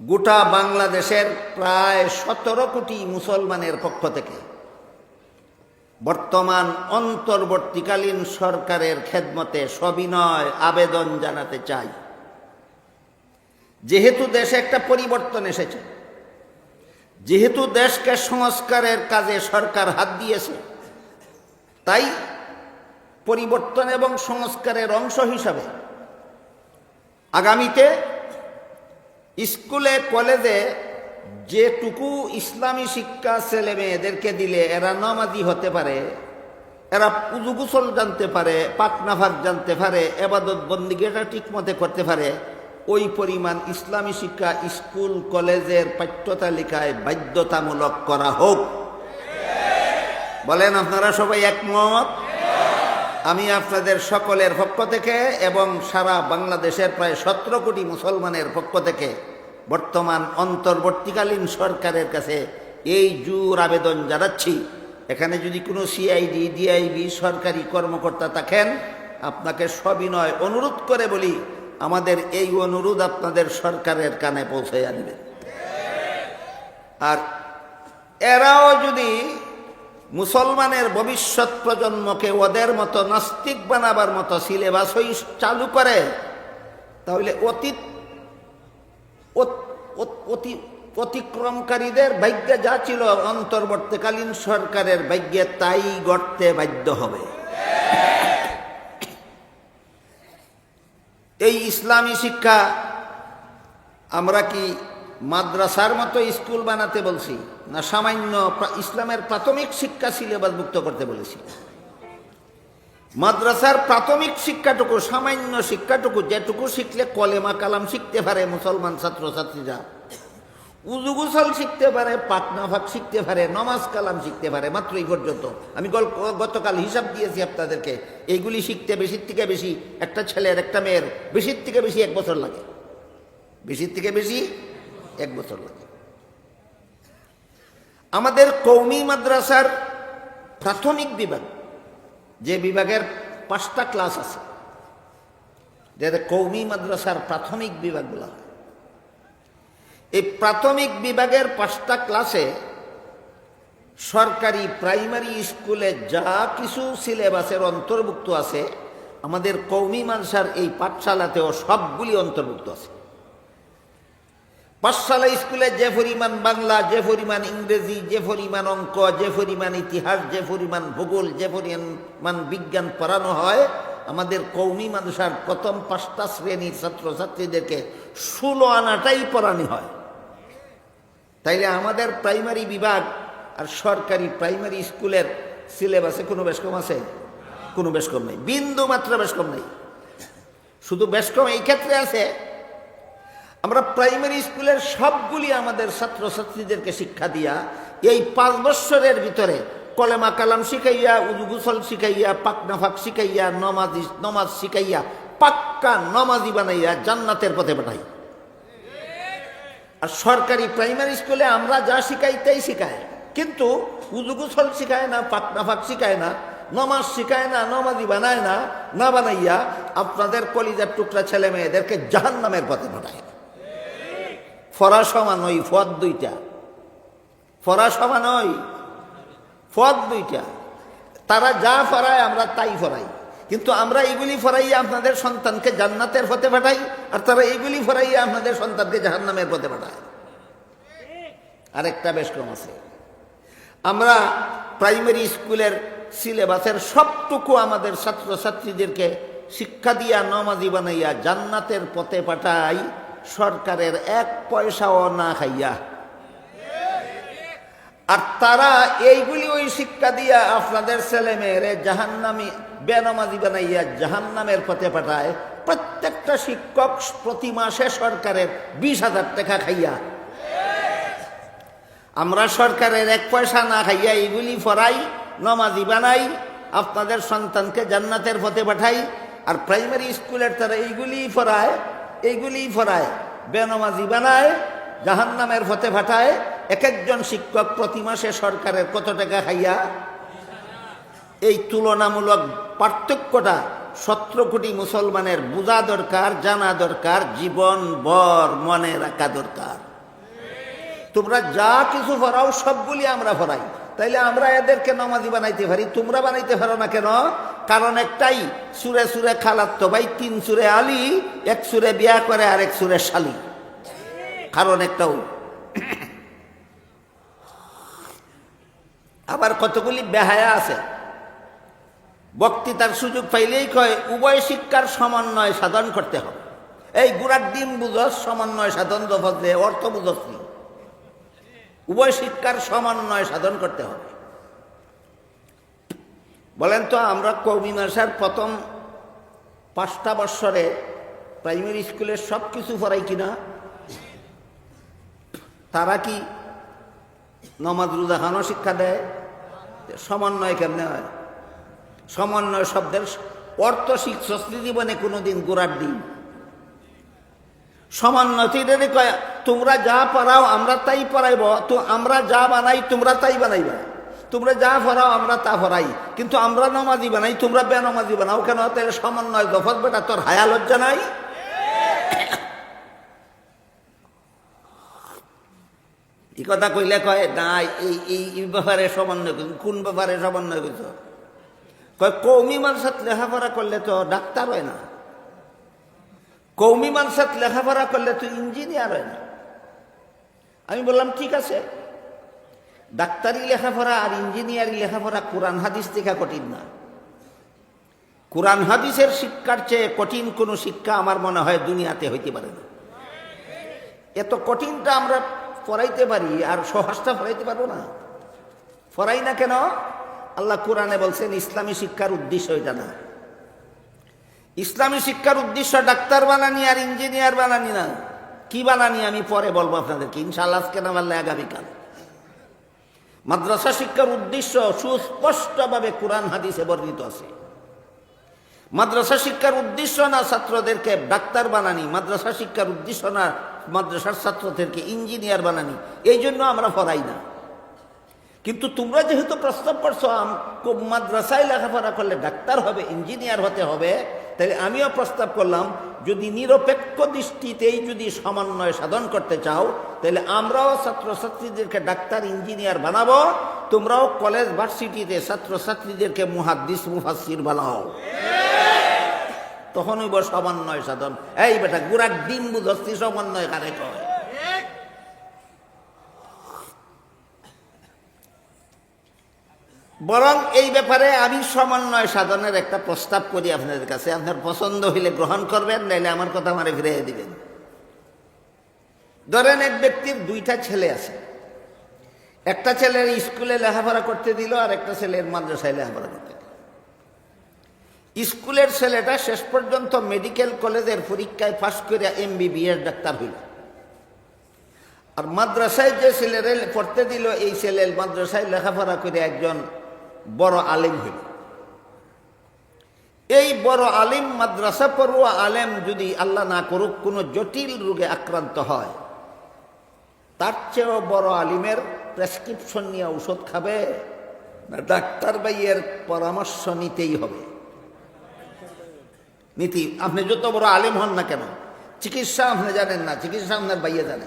গোটা বাংলাদেশের প্রায় সতেরো কোটি মুসলমানের পক্ষ থেকে বর্তমান অন্তর্বর্তীকালীন সরকারের খেদমতে সবিনয় আবেদন জানাতে চাই। যেহেতু দেশে একটা পরিবর্তন এসেছে, যেহেতু দেশকে সংস্কারের কাজে সরকার হাত দিয়েছে, তাই পরিবর্তন এবং সংস্কারের অংশ হিসাবে আগামীতে স্কুলে, কলেজে যেটুকু ইসলামী শিক্ষা ছেলে মেয়েদেরকে দিলে, এরা নামাজি হতে পারে, এরা পুজু গুসল জানতে পারে পাকনাফাক জানতে পারে, এবাদত বন্দিগিটা ঠিক মতে করতে পারে, ওই পরিমাণ ইসলামী শিক্ষা স্কুল, কলেজের পাঠ্য তালিকায় বাধ্যতামূলক করা হোক। বলেন আপনারা সবাই একমত? আমি আপনাদের সকলের পক্ষ থেকে এবং সারা বাংলাদেশের প্রায় সতেরো কোটি মুসলমানের পক্ষ থেকে বর্তমান অন্তর্বর্তীকালীন সরকারের কাছে এই জোর আবেদন জানাচ্ছি। এখানে যদি কোনো সিআইডি ডিআইবি সরকারি কর্মকর্তা থাকেন, আপনাকে সবিনয় অনুরোধ করে বলি, আমাদের এই অনুরোধ আপনাদের সরকারের কানে পৌঁছে আনবেন আর এরাও যদি মুসলমানের ভবিষ্যৎ প্রজন্মকে ওদের মতো নাস্তিক বানাবার মতো সিলেবাসই চালু করে, তাহলে অতীত অত- অত- অতি, অতিক্রমকারীদের ভাগ্যে যা ছিল অন্তর্বর্তীকালীন সরকারের ভাগ্যে তাই গড়তে বাধ্য হবে। এই ইসলামী শিক্ষা আমরা কি মাদ্রাসার মতো স্কুল বানাতে বলছি না, সামান্য ইসলামের প্রাথমিক শিক্ষা সিলেবাস মুক্ত করতে বলেছি। মাদ্রাসার প্রাথমিক শিক্ষাটুকু, সামান্য শিক্ষাটুকু যেটুকু শিখলে কলেমা কালাম শিখতে পারে মুসলমান ছাত্রছাত্রীরা। উজুগুসল শিখতে পারে পাটনাফাক শিখতে পারে, নমাজ কালাম শিখতে পারে, মাত্র এই পর্যন্ত। আমি গতকাল হিসাব দিয়েছি আপনাদেরকে, এইগুলি শিখতে বেশির থেকে বেশি একটা ছেলের, একটা মেয়ের, বেশির থেকে বেশি এক বছর লাগে। বেশির থেকে বেশি এক বছর লাগে। আমাদের কৌমি মাদ্রাসার প্রাথমিক বিভাগ, যে বিভাগের পাঁচটা ক্লাস আছে, যাদের কৌমি মাদ্রাসার প্রাথমিক বিভাগ এই প্রাথমিক বিভাগের পাঁচটা ক্লাসে সরকারি প্রাইমারি স্কুলে যা কিছু সিলেবাসের অন্তর্ভুক্ত আছে, আমাদের কৌমি মাদ্রাসার এই পাঠশালাতেও সবগুলি অন্তর্ভুক্ত আছে। পাঠশালা স্কুলে যে পরিমাণ বাংলা, যে পরিমাণ ইংরেজি, যে পরিমাণ অঙ্ক, যে পরিমাণ ইতিহাস, যে পরিমাণ ভূগোল, যে পরিমাণ বিজ্ঞান পড়ানো হয়, আমাদের কৌমি মানুষের প্রথম পাঁচটা শ্রেণির ছাত্রছাত্রীদেরকে ষোলো আনাটাই পড়ানো হয়। তাইলে আমাদের প্রাইমারি বিভাগ আর সরকারি প্রাইমারি স্কুলের সিলেবাসে কোনো বেশ কম আছে? কোনো বেশ কম নেই। বিন্দু মাত্র বেশ কম নেই। শুধু বেশ কম এই ক্ষেত্রে আছে আমরা প্রাইমারি স্কুলের সবগুলি আমাদের ছাত্রছাত্রীদেরকে শিক্ষা দিয়া এই পাঁচ বৎসরের ভিতরে কলেমা কালাম শিখাইয়া উজুগুসল শিখাইয়া পাকনাফাক শিখাইয়া, নমাজি নমাজ শিখাইয়া, পাক্কা নমাজি বানাইয়া জান্নাতের পথে পাঠাই। আর সরকারি প্রাইমারি স্কুলে আমরা যা শিখাই তাই শিখায়। কিন্তু উজুগুসল শিখায় না পাকনাফাক শিখায় না, নমাজ শিখায় না, নমাজি বানায় না না বানাইয়া আপনাদের কলিজার টুকরা ছেলে মেয়েদেরকে জাহান নামের পথে পাঠায়। ফরা সমান ওই ফদ দুইটা। ফরা সমান ওই ফদ দুইটা। তারা যা ফরায়, আমরা তাই ফরাই। কিন্তু আমরা এইগুলি ফরাইয়া আপনাদের সন্তানকে জান্নাতের পথে পাঠাই, আর তারা এইগুলি ফরাইয়া আপনাদের সন্তানকে জাহান্নামের পথে পাঠায়। আরেকটা বেশ কম আছে। আমরা প্রাইমারি স্কুলের সিলেবাসের সবটুকু আমাদের ছাত্রছাত্রীদেরকে শিক্ষা দিয়া, নমাজি বানাইয়া জান্নাতের পথে পাঠাই। সরকারের এক পয়সাও না খাইয়া। আর তারা এইগুলি ওই শিক্ষা দিয়া আপনাদের ছেলে মেয়েরে জাহান্নামি বেনমাজি বানাইয়া জাহান্নামের পথে পাঠায়। প্রত্যেকটা শিক্ষক প্রতি মাসে সরকারের বিশ হাজার টাকা খাইয়া। আমরা সরকারের এক পয়সা না খাইয়া এইগুলি ফরাই, নমাজি বানাই, আপনাদের সন্তানকে জান্নাতের পথে পাঠাই, আর প্রাইমারি স্কুলের তারা এইগুলি ফরায়। এইগুলি ফরায় বেনমাজি বানায়, জাহান্নামের পথে পাঠায় এক একজন শিক্ষক প্রতি মাসে সরকারের কত টাকা খাইয়া? এই তুলনামূলক পার্থক্যটা সতেরো কোটি মুসলমানের বোঝা দরকার, জানা দরকার, জীবন বর মনে রাখা দরকার। তোমরা যা কিছু ফরাও সবগুলি আমরা ফরাই তাইলে আমরা এদেরকে নমাজি বানাইতে পারি, তোমরা বানাইতে পারো না কেন? কারণ একটাই, সুরে সুরে খালাত্ত ভাই, তিন সুরে আলী, এক সুরে বিয়া করে আর এক সুরে শালি। কারণ একটাও। আবার কতগুলি বেহায়া আছে। বক্তৃতার সুযোগ পাইলেই কয়, উভয় শিক্ষার সমন্বয় সাধন করতে হবে। এই গুড়ার দিন বুঝস সমন্বয় সাধন দফতে অর্থ বুঝস উভয় শিক্ষার সমন্বয় সাধন করতে হবে। বলেন তো, আমরা কৌমি মাসার প্রথম পাঁচটা বৎসরে প্রাইমারি স্কুলের সব কিছু পড়াই কিনা? তারা কি নমাজ রোজা খানো শিক্ষা দেয়? সমন্বয় কেমনে হয়? সমন্বয় শব্দের অর্থ শিক্ষক জীবনে কোনোদিন গোড়ার দিন। সমন্বয় কয়, তোমরা যা পড়াও, আমরা তাই পড়াইব, তো আমরা যা বানাই, তোমরা তাই বানাইবা। তোমরা যা পড়াও আমরা তা পড়াই কিন্তু আমরা নমাজি বানাই, তোমরা বেনমাজি বানাও। কেন? তাহলে সমন্বয় দফত বেটা, তোর হায়া লজ্জা নাই? এই কথা কইলে কয় না এই এই ব্যাপারে সমন্বয় করছ কোন ব্যাপারে সমন্বয় করছ কয় কৌমি মানুষত লেখাপড়া করলে তো ডাক্তার হয় না। কৌমি মানুষত লেখাপড়া করলে তো ইঞ্জিনিয়ার হয় না। আমি বললাম, ঠিক আছে। ডাক্তারি লেখাপড়া আর ইঞ্জিনিয়ারিং লেখাপড়া কোরআন হাদিস থেকে কঠিন না। কোরআন হাদিসের শিক্ষার চেয়ে কঠিন কোনো শিক্ষা আমার মনে হয় দুনিয়াতে হইতে পারে না। এত কঠিনটা আমরা পড়াইতে পারি আর সহজটা পড়াইতে পারব না। পড়াই না কেন? আল্লাহ কোরআনে বলছেন, ইসলামী শিক্ষার উদ্দেশ্য এটা না। ইসলামী শিক্ষার উদ্দেশ্য ডাক্তার বানানি আর ইঞ্জিনিয়ার বানানি না। কি বানানি আমি পরে বলব আপনাদেরকে। ইনশাল্লাহ আজকে না আগামীকাল মাদ্রাসা শিক্ষার উদ্দেশ্য সুস্পষ্টভাবে কোরআন হাদিসে বর্ণিত আছে। মাদ্রাসা শিক্ষার উদ্দেশ্য না ছাত্রদেরকে ডাক্তার বানানি, মাদ্রাসা শিক্ষার উদ্দেশ্য না মাদ্রাসার ছাত্রদেরকে ইঞ্জিনিয়ার বানানি, এই জন্য আমরা পড়াই না। কিন্তু তোমরা যেহেতু প্রস্তাব করছ মাদ্রাসায় লেখাপড়া করলে ডাক্তার হবে, ইঞ্জিনিয়ার হতে হবে তাই আমিও প্রস্তাব করলাম, যদি নিরপেক্ষ দৃষ্টিতেই যদি সমন্বয় সাধন করতে চাও, তাহলে আমরাও ছাত্রছাত্রীদেরকে ডাক্তার, ইঞ্জিনিয়ার বানাবো, তোমরাও কলেজ, ভার্সিটিতে ছাত্রছাত্রীদেরকে মুহাদ্দিস মুফাসির বানাও। তখন হইব সমন্বয় সাধন। এই বেটা, গুড়ার ডিম বুঝস্তি সমন্বয় কারে কয়। বরং এই ব্যাপারে আমি সমন্বয় সাধনের একটা প্রস্তাব করি আপনাদের কাছে। আপনার পছন্দ হইলে গ্রহণ করবেন, নাইলে আমার কথা আমার ফিরিয়ে দিবেন। ধরেন এক ব্যক্তির দুইটা ছেলে আছে। একটা ছেলের স্কুলে লেখাপড়া করতে দিল, আর একটা ছেলের মাদ্রাসায় লেখাপড়া করতে দিল। স্কুলের ছেলেটা শেষ পর্যন্ত মেডিকেল কলেজের পরীক্ষায় পাশ করে এমবিবিএস ডাক্তার হইল। আর মাদ্রাসায় যে ছেলেরে পড়তে দিল, এই ছেলের মাদ্রাসায় লেখাপড়া করে একজন বড় আলিম হইল। এই বড় আলিম মাদ্রাসা পড়ুয়া আলেম যদি আল্লাহ না করুক, কোনো জটিল রোগে আক্রান্ত হয়, তার চেয়েও বড় আলিমের প্রেসক্রিপশন নিয়ে ঔষধ খাবে না ডাক্তার ভাইয়ের পরামর্শ নিতেই হবে? নীতি, আপনি যত বড় আলিম হন না কেন, চিকিৎসা আপনি জানেন না, চিকিৎসা আপনার বাইয়ে জানে।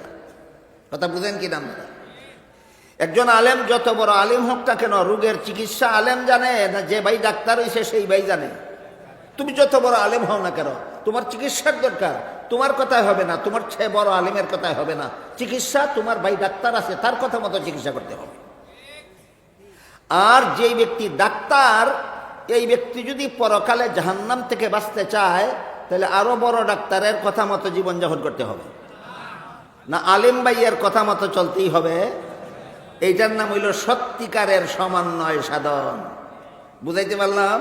কথা বুঝেন কি না আপনারা? একজন আলেম, যত বড় আলেম হোক না কেন, রোগের চিকিৎসা আলেম জানে, না যে ভাই ডাক্তার হয়েছে সেই ভাই জানে। তুমি যত বড় আলেম হও না কেন, তোমার চিকিৎসার দরকার। তোমার কথাই হবে না, তোমার ছে বড় আলেমের কথাই হবে না। চিকিৎসা, তোমার ভাই ডাক্তার আছে, তার কথা মতো চিকিৎসা করতে হবে। আর যেই ব্যক্তি ডাক্তার, এই ব্যক্তি যদি পরকালে জাহান্নাম থেকে বাঁচতে চায়, তাহলে আরও বড় ডাক্তারের কথা মতো জীবনযাপন করতে হবে। না আলিম ভাইয়ের কথা মতো চলতেই হবে। এইটার নাম হইল সত্যিকারের সমন্বয় সাধন। বুঝাইতে পারলাম?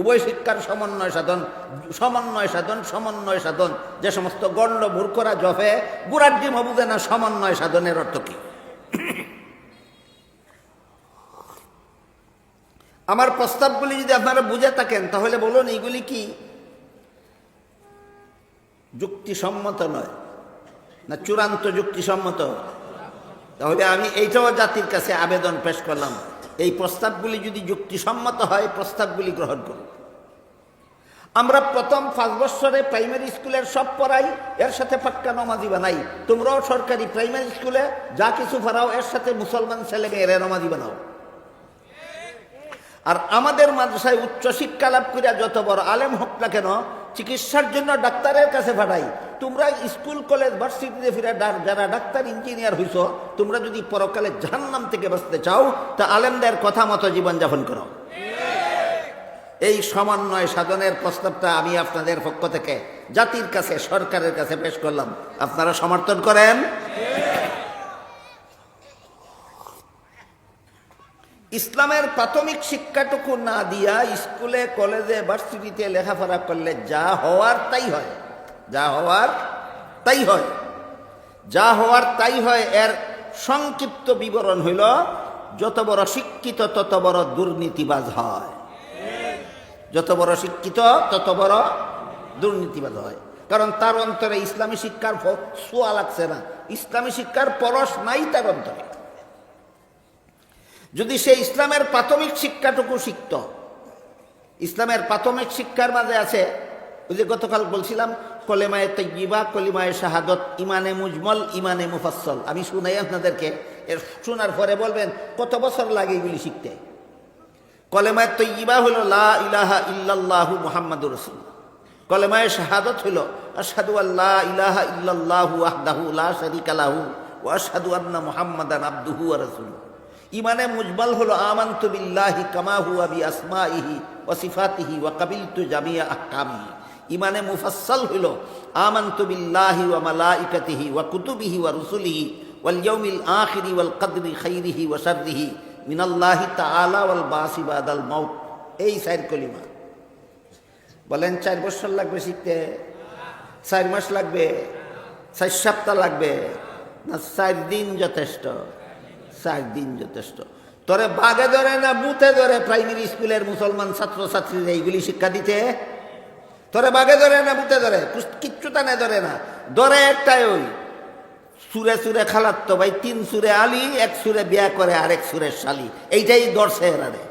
উভয় শিক্ষার সমন্বয় সাধন সমন্বয় সাধন সমন্বয় সাধন। যে সমস্ত গণ্ড মূর্খরা জফে ডিম বুঝে না, সমন্বয় সাধনের অর্থ কি? আমার প্রস্তাবগুলি যদি আপনারা বুঝে থাকেন, তাহলে বলুন এইগুলি কি? যুক্তিসম্মত নয়, না চূড়ান্ত যুক্তিসম্মত? তাহলে আমি এইটাও জাতির কাছে আবেদন পেশ করলাম। এই প্রস্তাবগুলি যদি যুক্তিসম্মত হয়, প্রস্তাবগুলি গ্রহণ করুন। আমরা প্রথম পাঁচ বছরে প্রাইমারি স্কুলের সব পড়াই, এর সাথে পাক্কা নমাজি বানাই। তোমরাও সরকারি প্রাইমারি স্কুলে যা কিছু পড়াও, এর সাথে মুসলমান ছেলে মেয়েরা নমাজি বানাও। আর আমাদের মাদ্রাসায় উচ্চ শিক্ষা লাভ করিয়া যত বড় আলেম হোক না কেন, চিকিৎসার জন্য ডাক্তারের কাছে পাঠাই। তোমরা স্কুল, কলেজ, ভার্সিটিতে ফিরে যারা ডাক্তার, ইঞ্জিনিয়ার হইছ, তোমরা যদি পরকালে জাহান্নাম থেকে বাঁচতে চাও, তা আলেমদের কথা মতো জীবনযাপন করো। এই সমন্বয় সাধনের প্রস্তাবটা আমি আপনাদের পক্ষ থেকে জাতির কাছে, সরকারের কাছে পেশ করলাম। আপনারা সমর্থন করেন? ইসলামের প্রাথমিক শিক্ষাটুকু না দিয়া স্কুলে, কলেজে, ভার্সিটিতে লেখাপড়া করলে যা হওয়ার তাই হয়। যা হওয়ার তাই হয়। যা হওয়ার তাই হয়, এর সংক্ষিপ্ত বিবরণ হইল, যত বড় শিক্ষিত, তত বড় দুর্নীতিবাজ হয়। যত বড় শিক্ষিত, তত বড় দুর্নীতিবাদ হয়। কারণ তার অন্তরে ইসলামী শিক্ষার ছোঁয়া লাগছে না। ইসলামী শিক্ষার পরশ নাই তার অন্তরে। যদি সে ইসলামের প্রাথমিক শিক্ষাটুকু শিখত, ইসলামের প্রাথমিক শিক্ষার মাঝে আছে ওই যে গতকাল বলছিলাম, কলেমায় তৈবা কলিমায় শাহাদত, ইমানে মুজমল, ইমানে মুফাসল আমি শুনাই আপনাদেরকে, এর শোনার পরে বলবেন, কত বছর লাগে এগুলি শিখতে? কলেমায় তৈবা হলো লা ইলাহা ইল্লাল্লাহু মুহাম্মাদুর রসুল কলেমায় শাহাদত হলো, আশহাদু আল্লাহ ইলাহা ইল্লাল্লাহু আহদাহু লা শারীকা লাহু ওয়া আশহাদু আন্না মুহাম্মাদান আবদুহু ওয়া রাসূলুহু। ইমানে মুজমাল হলো, আমান্তু বিল্লাহি কামা হুয়া বি আসমাইহি ওয়া সিফাতিহি ওয়া কাবিলতু জামিয়া আহকামিহি। ইমানে মুফাসসাল হলো আমান্তু বিল্লাহি ওয়া মালাইকাতিহি ওয়া কুতুবিহি ওয়া রুসুলিহি ওয়াল ইয়াউমিল আখিরি ওয়াল কদরি খাইরিহি ওয়া শাররিহি মিনাল্লাহি তাআলা ওয়াল বাসি বাদাল মাউত। এই চার কলিমা। বলেন, চার বছর লাগবে শিখতে? চার মাস লাগবে? চার সপ্তাহ লাগবে? না, চার দিন যথেষ্ট? চার দিন যথেষ্ট। তোরে বাগে ধরে না, বুথে ধরে প্রাইমারি স্কুলের মুসলমান ছাত্র ছাত্রীরা এইগুলি শিক্ষা দিতে? তোরে বাঘে ধরে না বুথে ধরে? কিচ্ছু টানে ধরে না। ধরে একটাই ওই। সুরে সুরে খালাত্ত ভাই, তিন সুরে আলি, এক সুরে বিয়া করে আরেক সুরের শালি। এইটাই দর্শে এরারে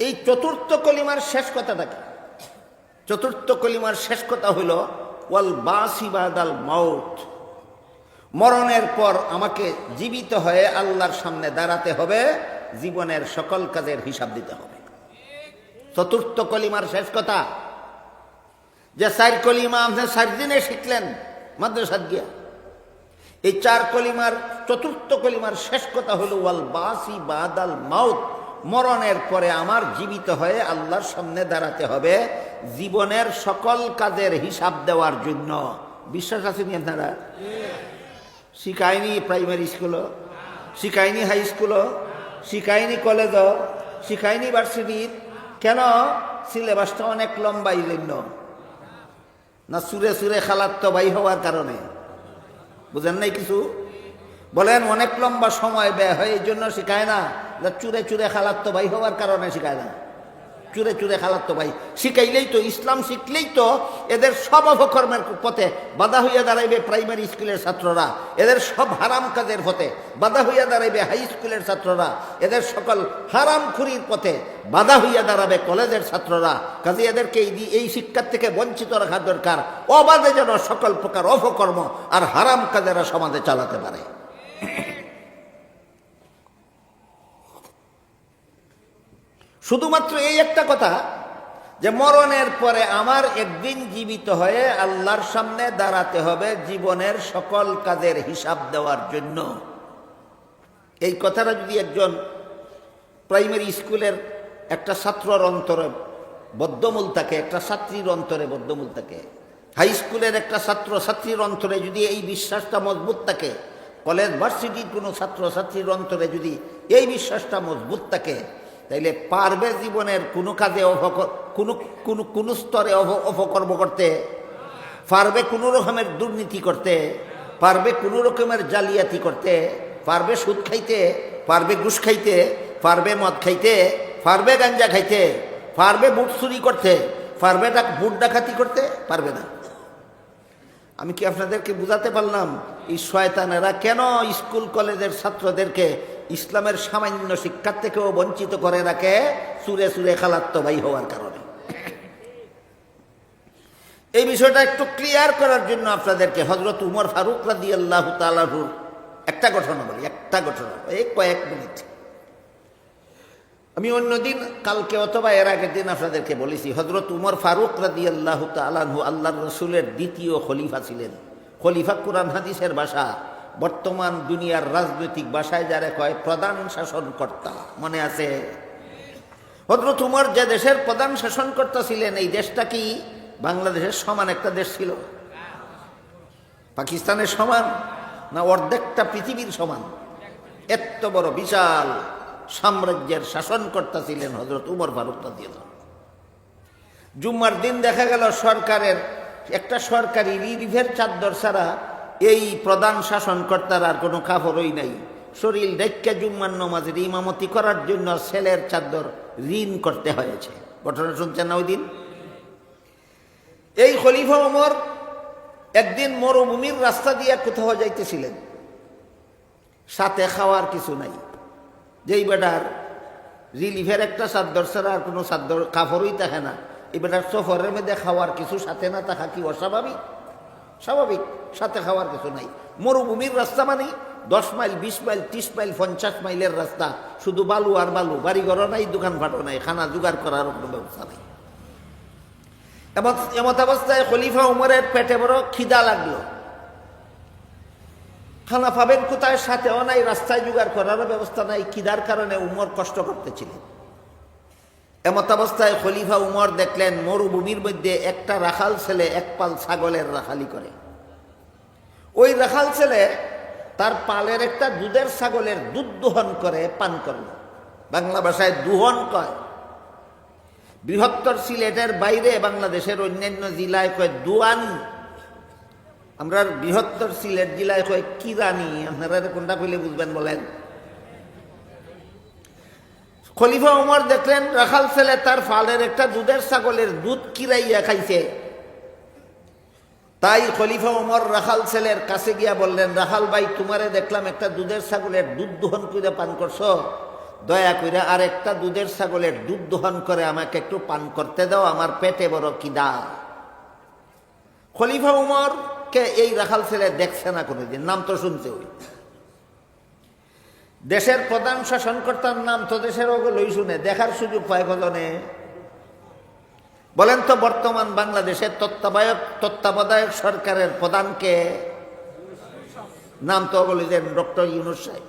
এই চতুর্থ কলিমার শেষ কথাটা কি? চতুর্থ কলিমার শেষ কথা হইল, ওয়াল বাসিবাদাল মাউত। মরণের পর আমাকে জীবিত হয়ে আল্লাহর সামনে দাঁড়াতে হবে। জীবনের সকল কাজের হিসাব দিতে হবে। চতুর্থ কলিমার শেষ কথা, যে চার কলিমা আপনি চার দিনে শিখলেন মাদ্রাসাত গিয়া। এই চার কলিমার, চতুর্থ কলিমার শেষ কথা হলো, ওয়াল বাসি বাদাল মাউত, মরণের পরে আমার জীবিত হয়ে আল্লাহর সামনে দাঁড়াতে হবে জীবনের সকল কাজের হিসাব দেওয়ার জন্য। বিশ্বাস আছেন আপনারা? শিখায়নি প্রাইমারি স্কুলও শিখায়নি হাই স্কুলও শিখায়নি কলেজ শিখায়নি ভার্সিটির কেন? সিলেবাসটা অনেক লম্বা জন্য না, সুরে সুরে খালাত্ত ভাই হওয়ার কারণে। বুঝেন নাই কিছু? বলেন, অনেক লম্বা সময় ব্যয় হয়, এই জন্য শিখায় না। চুরে চুরে খালাত্ত ভাই হওয়ার কারণে শিখায় না। চুরে চুরে খালাত্ত ভাই। শিখাইলেই তো, ইসলাম শিখলেই তো এদের সব অপকর্মের পথে বাধা হইয়া দাঁড়াইবে প্রাইমারি স্কুলের ছাত্ররা, এদের সব হারাম কাজের পথে বাধা হইয়া দাঁড়াইবে হাই স্কুলের ছাত্ররা, এদের সকল হারাম খুরির পথে বাধা হইয়া দাঁড়াবে কলেজের ছাত্ররা। কাজে এদেরকে এই এই শিক্ষার থেকে বঞ্চিত রাখা দরকার। অবাধে যেন সকল প্রকার অপকর্ম আর হারাম কাজেরা সমাজে চালাতে পারে। শুধুমাত্র এই একটা কথা, যে মরণের পরে আমার একদিন জীবিত হয়ে আল্লাহর সামনে দাঁড়াতে হবে জীবনের সকল কাজের হিসাব দেওয়ার জন্য। এই কথাটা যদি একজন প্রাইমারি স্কুলের একটা ছাত্রর অন্তরে বদ্ধমূল থাকে, একটা ছাত্রীর অন্তরে বদ্ধমূল থাকে, হাই স্কুলের একটা ছাত্র ছাত্রীর অন্তরে যদি এই বিশ্বাসটা মজবুত থাকে, কলেজ ভার্সিটির কোনো ছাত্র ছাত্রীর অন্তরে যদি এই বিশ্বাসটা মজবুত থাকে তাইলে পারবে জীবনের কোনো কাজে কোনো কোনো কোনো স্তরে অপ- অপকর্ম করতে? পারবে কোনো রকমের দুর্নীতি করতে? পারবে কোনো রকমের জালিয়াতি করতে? পারবে সুদ খাইতে? পারবে ঘুষ খাইতে? পারবে মদ খাইতে? পারবে গাঞ্জা খাইতে? পারবে বুট চুরি করতে? পারবে ডাক বুট ডাকাতি করতে? পারবে না। আমি কি আপনাদেরকে বুঝাতে পারলাম, এই শয়তানেরা কেন স্কুল, কলেজের ছাত্রদেরকে ইসলামের সামান্য শিক্ষার থেকেও বঞ্চিত করে রাখে সুরে সুরে খালাত্ত ভাই হওয়ার কারণে। এই বিষয়টা একটু ক্লিয়ার করার জন্য আপনাদেরকে হজরত উমর ফারুক রাদি আল্লাহ তালাহুর একটা ঘটনা বলি, একটা ঘটনা, এই কয়েক মিনিট। আমি অন্যদিন, কালকে অথবা এর আগের দিন আপনাদেরকে বলেছি হজরত উমর ফারুক রাদি আল্লাহ তালাহু আল্লাহ রসুলের দ্বিতীয় খলিফা ছিলেন। খলিফা কোরআন হাদিসের ভাষা। বর্তমান দুনিয়ার রাজনৈতিক ভাষায় যারা কয় প্রধান শাসনকর্তা, মনে আছে? হজরত উমর যে দেশের প্রধান শাসনকর্তা ছিলেন, এই দেশটা কি বাংলাদেশের সমান একটা দেশ ছিল? পাকিস্তানের সমান না অর্ধেকটা পৃথিবীর সমান? এত বড় বিশাল সাম্রাজ্যের শাসনকর্তা ছিলেন হজরত উমর ফারুক জুম্মার দিন দেখা গেল সরকারের, একটা সরকারি রিলিফের চাদর ছাড়া এই প্রধান শাসনকর্তার আর কোনো কাপড়ই নাই। শরীর ডেক্কা জুম্মার নমাজের ইমামতি করার জন্য ছেলের চাদর ঋণ করতে হয়েছে। ঘটনা শুনছেন না ওই দিন? এই খলিফা ওমর একদিন মরুভূমির রাস্তা দিয়ে কোথাও যাইতেছিলেন। সাথে খাওয়ার কিছু নাই। যেই বেটার রিলিফের একটা চাদর ছাড়া আর কোনো চাদর কাপড়ই থাকে না। এই বেটার সফরের মধ্যে খাওয়ার কিছু সাথে না থাকা কি অস্বাভাবিক? স্বাভাবিক, সাথে খাওয়ার কিছু নাই। মরুভূমির রাস্তা মানে দশ মাইল, বিশ মাইল, ত্রিশ মাইল, পঞ্চাশ মাইলের রাস্তা। শুধু বালু আর বালু বাড়িঘরও নাই, দোকানপাটও নাই, খানা জোগাড় করার কোনো ব্যবস্থা নাই। এমত অবস্থায় খলিফা উমরের পেটে বড় খিদা লাগল। খানা পাবেন কোথায়, সাথেও নাই, রাস্তায় জোগাড় করারও ব্যবস্থা নাই। খিদার কারণে উমর কষ্ট করতেছিলেন। এমত অবস্থায় খলিফা উমর দেখলেন, মরুভূমির মধ্যে একটা রাখাল ছেলে এক পাল ছাগলের রাখালি করে। ওই রাখাল ছেলে তার পালের একটা দুধের ছাগলের দুধ দোহন করে, পান করল। বাংলা ভাষায় দুহন কয়। বৃহত্তর সিলেটের বাইরে বাংলাদেশের অন্যান্য জেলায় কয় দুয়ানি। আমরা বৃহত্তর সিলেট জেলায় কয় কিরানি। আপনারা কোনটা কইলে বুঝবেন বলেন? খলিফা উমর দেখলেন, রাখাল ছেলে তার ফালের একটা দুধের ছাগলের দুধ কিরাইয়া খাইছে। তাই খলিফা উমর রাখাল ছেলের কাছে গিয়া বললেন, রাখাল ভাই, তোমারে দেখলাম একটা দুধের ছাগলের দুধ দোহন করে পান করছ। দয়া করে আর একটা দুধের ছাগলের দুধ দোহন করে আমাকে একটু পান করতে দাও, আমার পেটে বড় কিদা খলিফা উমর কে এই রাখাল ছেলে দেখছে না কোনোদিন, নাম তো শুনছে ওই দেশের প্রধান শাসনকর্তার নাম তো দেশের ওগুলোই শুনে, দেখার সুযোগ পায় কজনে বলেন তো বর্তমান বাংলাদেশের তত্ত্বাবধায়ক তত্ত্বাবধায়ক সরকারের প্রধানকে নাম তো বলেছেন ডক্টর ইউনুস সাহেব।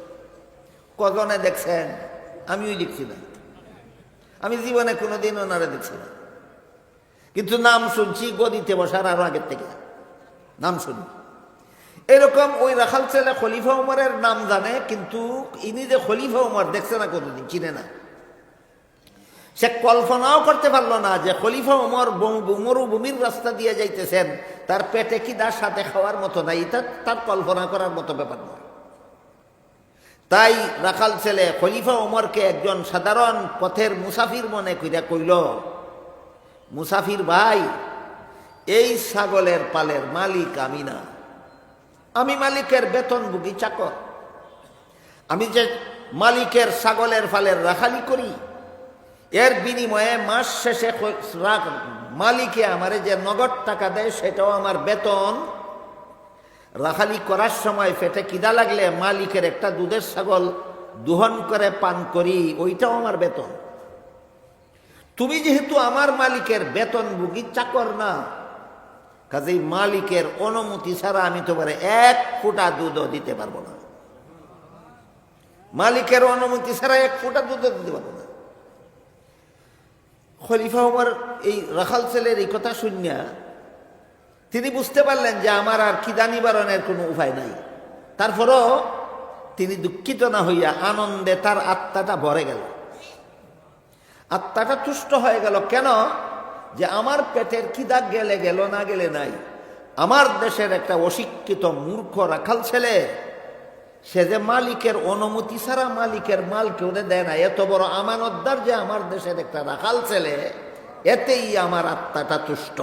কজনে দেখছেন? আমিও দেখছি না। আমি জীবনে কোনোদিন ওনারা দেখছি না। কিন্তু নাম শুনছি গদিতে বসার আরও আগের থেকে। নাম শুনি। এরকম ওই রাখাল ছেলে খলিফা উমরের নাম জানে, কিন্তু ইনি যে খলিফা উমর, দেখছে না কোনোদিন, চিনে না। সে কল্পনাও করতে পারল না যে খলিফা উমর মরুভূমির রাস্তা দিয়ে যাইতেছেন, তার পেটে কি তার সাথে খাওয়ার মতো নাই, এটা তার কল্পনা করার মতো ব্যাপার নয়। তাই রাখাল ছেলে খলিফা উমরকে একজন সাধারণ পথের মুসাফির মনে কইরা কইল, মুসাফির ভাই, এই ছাগলের পালের মালিক আমি না। আমি মালিকের বেতন বেতনভোগী চাকর। আমি যে মালিকের ছাগলের ফালের রাখালি করি, এর বিনিময়ে মাস শেষে মালিকে আমারে যে নগদ টাকা দেয়, সেটাও আমার বেতন। রাখালি করার সময় পেটে কিদা লাগলে মালিকের একটা দুধের ছাগল দুহন করে পান করি, ওইটাও আমার বেতন। তুমি যেহেতু আমার মালিকের বেতন বেতনভোগী চাকর না কাজেই মালিকের অনুমতি ছাড়া আমি তোমার এক ফুটা দুধও দিতে পারব না। মালিকের অনুমতি ছাড়া এক ফুটা দুধও দিতে পারব না। খলিফা উমর এই রাখাল ছেলের এই কথা শুনিয়া তিনি বুঝতে পারলেন যে আমার আর খিদা নিবারণের কোনো উপায় নাই। তারপরও তিনি দুঃখিত না হইয়া আনন্দে তার আত্মাটা ভরে গেল। আত্মাটা তুষ্ট হয়ে গেল। কেন? যে আমার পেটের খিদা গেলে গেল না গেলে নাই। আমার দেশের একটা অশিক্ষিত মূর্খ রাখাল ছেলে, সে যে মালিকের অনুমতি ছাড়া মালিকের মাল কেউ দেয় না। এত বড় আমানতদার যে আমার দেশের একটা রাখাল ছেলে, এতেই আমার আত্মাটা তুষ্ট।